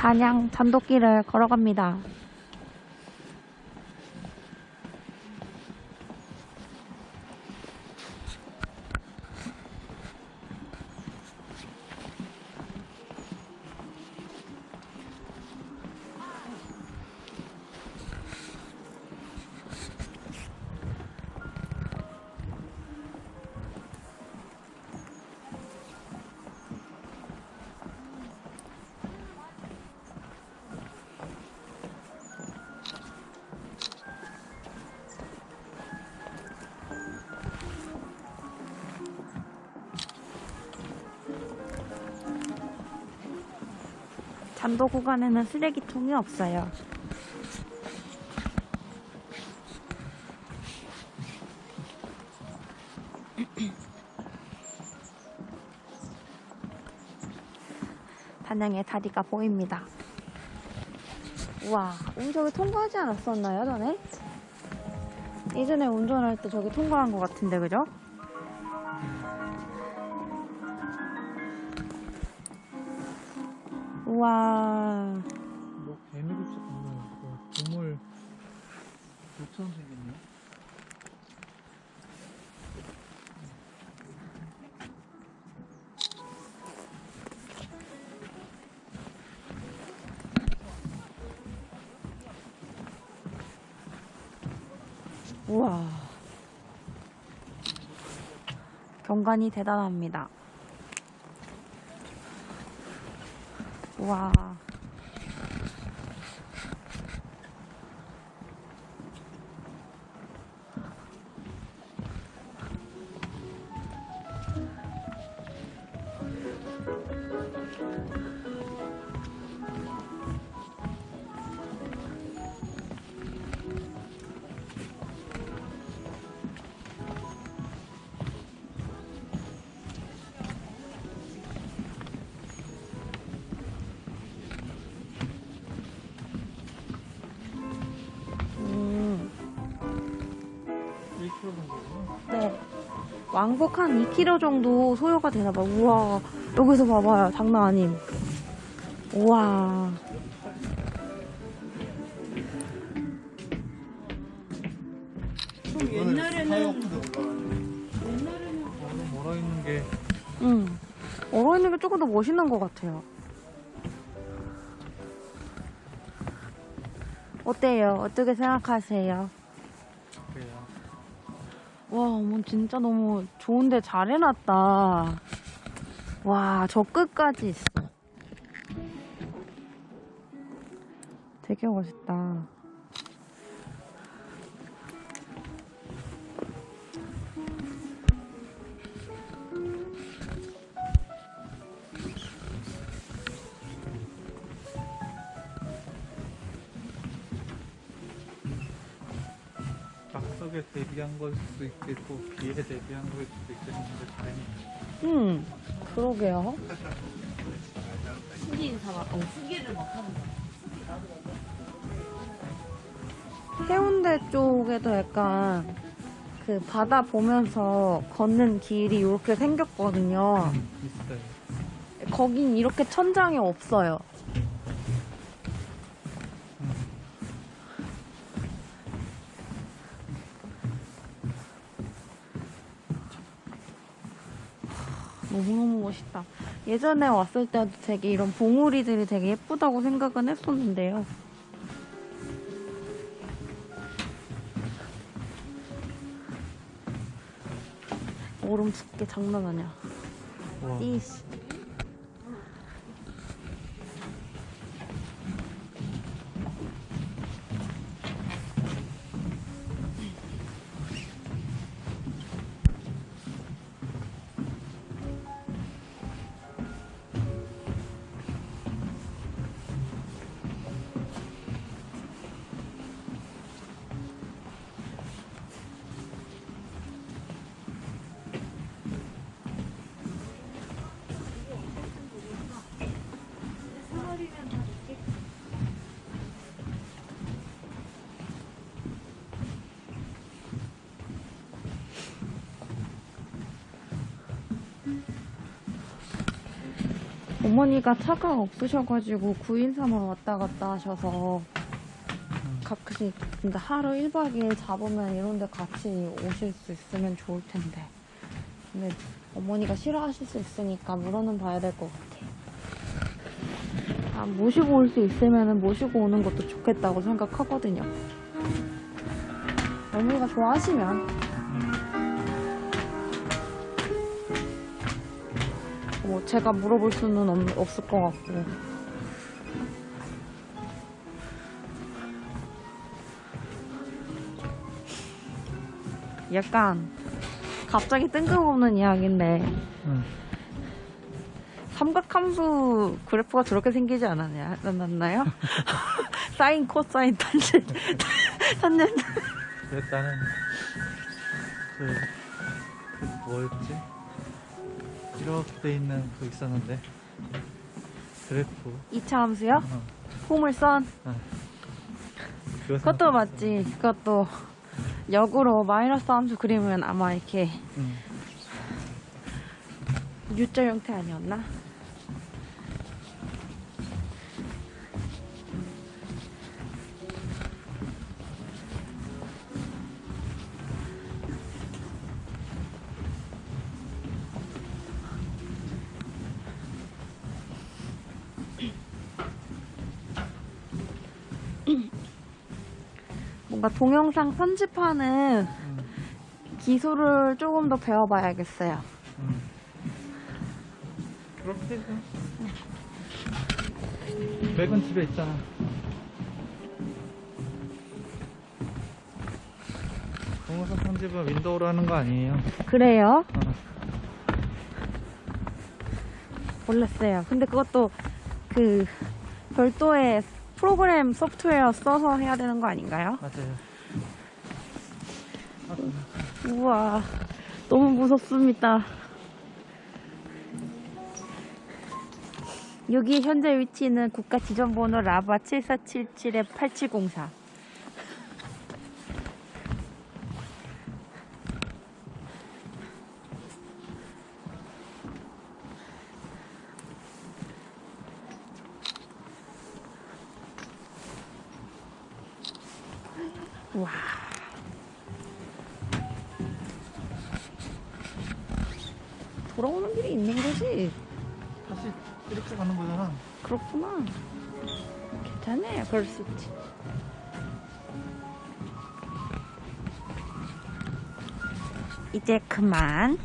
단양 잔도길을 걸어갑니다. 잔도 구간에는 쓰레기통이 없어요. 단양의 다리가 보입니다. 우와, 우리 저기 통과하지 않았었나요, 전에? 예전에 운전할 때 저기 통과한 것 같은데, 그죠? 와. 뭐 개미도 찍고 그 동물 노처럼 생겼네. 우와. 경관이 대단합니다. 우 왕복 한 2km 정도 소요가 되나봐. 우와. 여기서 봐봐요. 장난 아님. 우와. 옛날에는 옛날에는 멀어 있는 게 응. 얼어 있는 게 조금 더 멋있는 것 같아요. 어때요? 어떻게 생각하세요? 와, 어머, 진짜 너무 좋은데 잘 해놨다. 와, 저 끝까지 있어. 되게 멋있다. 낙석에 대비한 걸 수도 있겠고 비에 대비한 걸 수도 있겠는데 다행이다. 음, 그러게요. 해운대 쪽에도 약간 그 바다 보면서 걷는 길이 이렇게 생겼거든요. 있어요. 거긴 이렇게 천장이 없어요. 너무너무 멋있다. 예전에 왔을 때도 되게 이런 봉우리들이 되게 예쁘다고 생각은 했었는데요. 얼음 습게 장난 아니야. 와, 이씨. 어머니가 차가 없으셔가지고 구인사만 왔다 갔다 하셔서 음. 가끔씩 근데 하루 1박 2일 잡으면 이런 데 같이 오실 수 있으면 좋을 텐데. 근데 어머니가 싫어하실 수 있으니까 물어는 봐야 될 것 같아 아, 모시고 올 수 있으면 모시고 오는 것도 좋겠다고 생각하거든요. 어머니가 좋아하시면 뭐 제가 물어볼 수는 없, 없을 것 같고 약간 갑자기 뜬금없는 이야기인데 응. 삼각함수 그래프가 저렇게 생기지 않았냐 않았나요? 사인 코사인 탄젠 탄젠 일단은 그, 그 뭐였지? 이렇게 돼 있는 그 있었는데. 그래프. 2차 함수요? 어, 포물선 그거 그것도 맞지. 그것도 역으로 마이너스 함수 그리면 아마 이렇게 응. U자 형태 아니었나? 뭔가 동영상 편집하는 응. 기술을 조금 더 배워봐야겠어요. 응. 그렇게 해서 맥은 집에 있잖아 동영상 편집은 윈도우로 하는 거 아니에요? 그래요? 어. 몰랐어요. 근데 그것도 그 별도의 프로그램 소프트웨어 써서 해야 되는 거 아닌가요? 맞아요 우와, 너무 무섭습니다. 여기 현재 위치는 국가 지정번호 라바 7477-8704. 와. 돌아오는 길이 있는 거지. 다시 이렇게 가는 거잖아 그렇구나. 괜찮아요. 그럴 수 있지. 이제 그만.